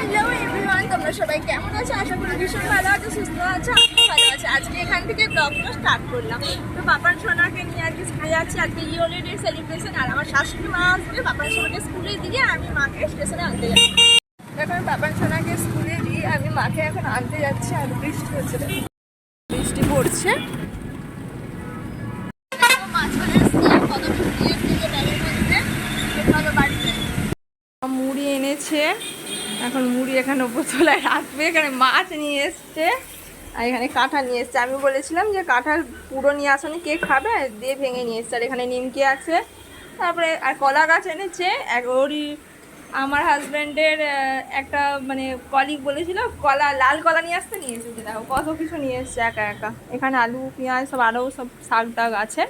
Hello everyone তোমরা সবাই কেমন আছো? আশা করি ভীষণ ভালো আছো, সুস্থ আছো, আমিও ভালো আছি। আজকে এখান থেকে ব্লগটা স্টার্ট করলাম। তো পাপান সোনাকে নিয়ে আজকে স্কুলে যাচ্ছি। আজকে ইয়োলে ডে সেলিব্রেশন আর আমার শাশুড়ি মা আসবে। পাপান সোনাকে স্কুলে দিয়ে আমি মাকে স্টেশনে আনতে যাচ্ছি। এখন পাপান সোনাকে স্কুলে দিয়ে আমি মাকে এখন আনতে যাচ্ছি, আর বৃষ্টি হচ্ছে। বৃষ্টি পড়ছে। মুড়ি এনেছে। এখন মুড়ি এখানে বোতলায় রাখবে, এখানে মাছ নিয়ে এসছে। আর এখানে কাঁঠাল নিয়ে এসছে। আমি বলেছিলাম যে কাঁঠাল পুরো নিয়ে আসনি, কে খাবে? দিয়ে ভেঙে নিয়ে এসছে। আর এখানে নিমকি আছে। তারপরে আর কলা গাছ এনেছে। এক ওরই আমার হাজব্যান্ডের একটা মানে কলিগ বলেছিল, কলা, লাল কলা নিয়ে আসতে নিয়ে এসেছে। দেখো, কত কিছু নিয়ে এসছে একা একা। এখানে আলু, পেঁয়াজ সব, আরও সব শাক টাক আছে।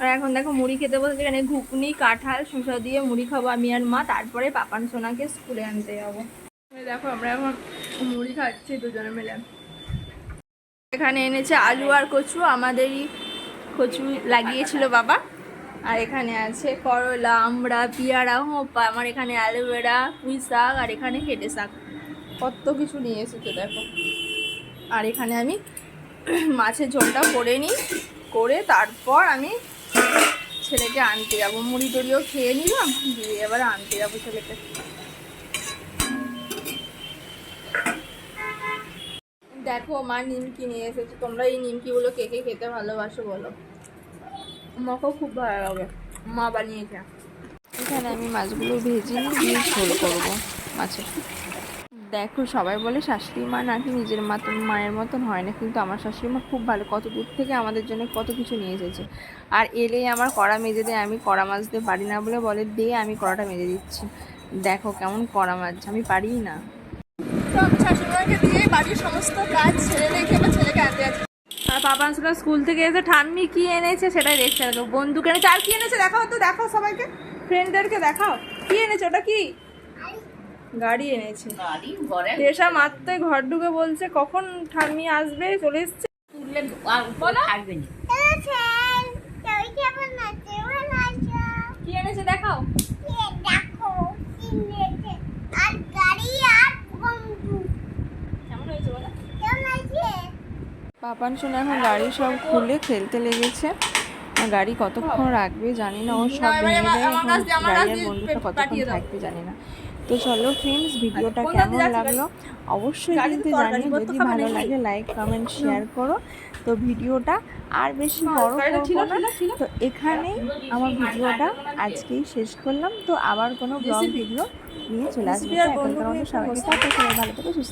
আর এখন দেখো মুড়ি খেতে বলতে এখানে ঘুগনি, কাঁঠাল, শসা দিয়ে মুড়ি খাব আমি আর মা, তারপরে পাপান সোনাকে স্কুলে আনতে যাব। দেখো আমরা এখন মুড়ি খাচ্ছি দুজনে মিলে। এখানে এনেছে আলু আর কচু, আমাদেরই কচু লাগিয়েছিল বাবা। আর এখানে আছে করলা, আমড়া, পিয়ারা, হোপা, আমার এখানে অ্যালোভেরা, পুঁই শাক, আর এখানে কেটে শাক। কত কিছু নিয়ে এসেছে দেখো। আর এখানে আমি মাছের ঝোলটা করে নিই, করে তারপর আমি ছেলেকে আনতে যাব। মুড়ি টুড়িও খেয়ে নিলাম, দিয়ে এবার আনতে যাব ছেলেকে। দেখো, মা নিমকি নিয়ে এসেছে। তোমরা এই নিমকিগুলো কে কে খেতে ভালোবাসো বলো? মাকেও খুব ভালো লাগে। মা বানিয়েছে এখানে আমি মাছগুলো ভেজে নিয়ে ঝোল করব মাছের। দেখো সবাই বলে শাশুড়ি মা নাকি নিজের মতন মায়ের মতন হয় না কিন্তু আমার শাশুড়ি মা খুব ভালো কত দূর থেকে আমাদের জন্য কত কিছু নিয়ে এসেছে। আর এলেই আমার কড়া মেজে দেয় আমি কড়া মাজতে পারি না বলে বলে দিয়ে আমি কড়াটা মেজে দিচ্ছি। দেখো কেমন কড়া মাছ আমি পারি না। শাশুড়িমাকে দিয়ে বাড়ির সমস্ত কাজ ছেড়ে রেখে ছেলেকে আনতে যাচ্ছি। আর বাবা আসলে স্কুল থেকে এসে ঠাম্মি কি এনেছে সেটাই দেখছে দেখো বন্দুক এনেছে আর কি এনেছে? দেখাও তো দেখাও সবাইকে। ফ্রেন্ডদেরকে দেখাও। কি এনেছে? ওটা কি? গাড়ি এনেছে। এসা মাত্রই ঘর ঢুকে বলছে কখন ঠাম্মি আসবে? চলে এসছে। তুললে আর বলো। থাকবে না। কি এনেছে দেখাও। পাপান শোনা এখন গাড়ি সব খুলে খেলতে লেগেছে। গাড়ি কতক্ষণ রাখবে জানি না। ও সব গাড়ি আর বন্ধুটা কতক্ষণ থাকবে জানি না। তো চলো ফ্রেন্ডস ভিডিওটা কেমন লাগল? অবশ্যই কিন্তু জানি জানিও যদি ভালো লাগে লাইক কমেন্ট শেয়ার করো। তো ভিডিওটা আর বেশি বড় করব না। তো এখানেই আমার ভিডিওটা আজকেই শেষ করলাম। তো আবার কোনো ব্লগ। ভিডিও নিয়ে চলে আসবে। একটা সবাইকে সবাই ভালো থেকে সুস্থ